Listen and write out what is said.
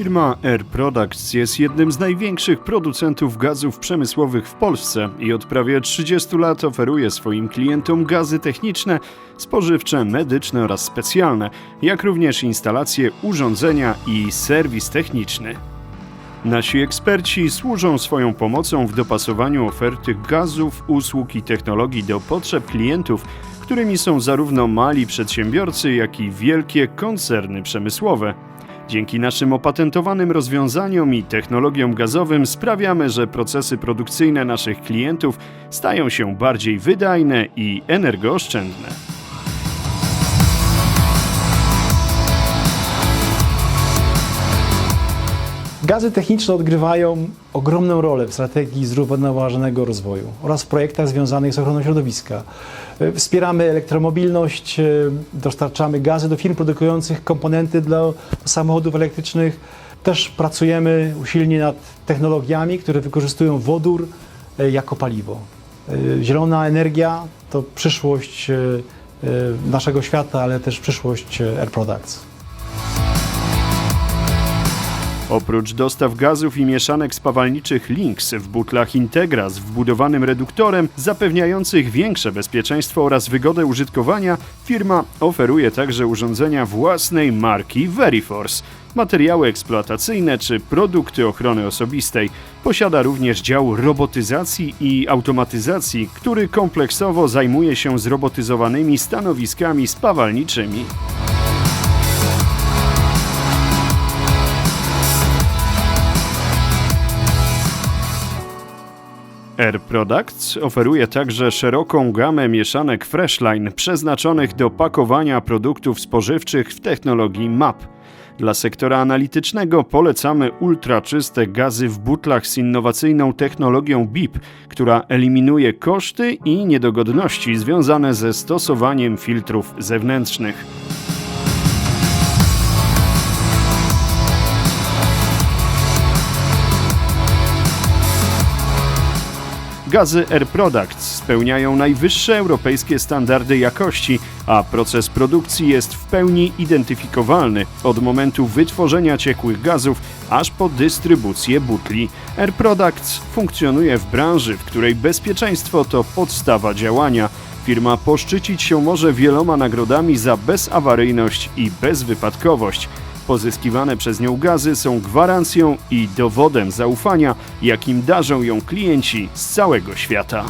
Firma Air Products jest jednym z największych producentów gazów przemysłowych w Polsce i od prawie 30 lat oferuje swoim klientom gazy techniczne, spożywcze, medyczne oraz specjalne, jak również instalacje, urządzenia i serwis techniczny. Nasi eksperci służą swoją pomocą w dopasowaniu oferty gazów, usług i technologii do potrzeb klientów, którymi są zarówno mali przedsiębiorcy, jak i wielkie koncerny przemysłowe. Dzięki naszym opatentowanym rozwiązaniom i technologiom gazowym sprawiamy, że procesy produkcyjne naszych klientów stają się bardziej wydajne i energooszczędne. Gazy techniczne odgrywają ogromną rolę w strategii zrównoważonego rozwoju oraz w projektach związanych z ochroną środowiska. E, Wspieramy elektromobilność, e, dostarczamy gazy do firm produkujących komponenty dla samochodów elektrycznych. Też pracujemy usilnie nad technologiami, które wykorzystują wodór e, jako paliwo. Zielona energia to przyszłość naszego świata, ale też przyszłość Air Products. Oprócz dostaw gazów i mieszanek spawalniczych Lynx w butlach Integra z wbudowanym reduktorem zapewniających większe bezpieczeństwo oraz wygodę użytkowania, firma oferuje także urządzenia własnej marki Veriforce, materiały eksploatacyjne czy produkty ochrony osobistej. Posiada również dział robotyzacji i automatyzacji, który kompleksowo zajmuje się zrobotyzowanymi stanowiskami spawalniczymi. Air Products oferuje także szeroką gamę mieszanek Freshline przeznaczonych do pakowania produktów spożywczych w technologii MAP. Dla sektora analitycznego polecamy ultraczyste gazy w butlach z innowacyjną technologią BIP, która eliminuje koszty i niedogodności związane ze stosowaniem filtrów zewnętrznych. Gazy Air Products spełniają najwyższe europejskie standardy jakości, a proces produkcji jest w pełni identyfikowalny od momentu wytworzenia ciekłych gazów aż po dystrybucję butli. Air Products funkcjonuje w branży, w której bezpieczeństwo to podstawa działania. Firma poszczycić się może wieloma nagrodami za bezawaryjność i bezwypadkowość. Pozyskiwane przez nią gazy są gwarancją i dowodem zaufania, jakim darzą ją klienci z całego świata.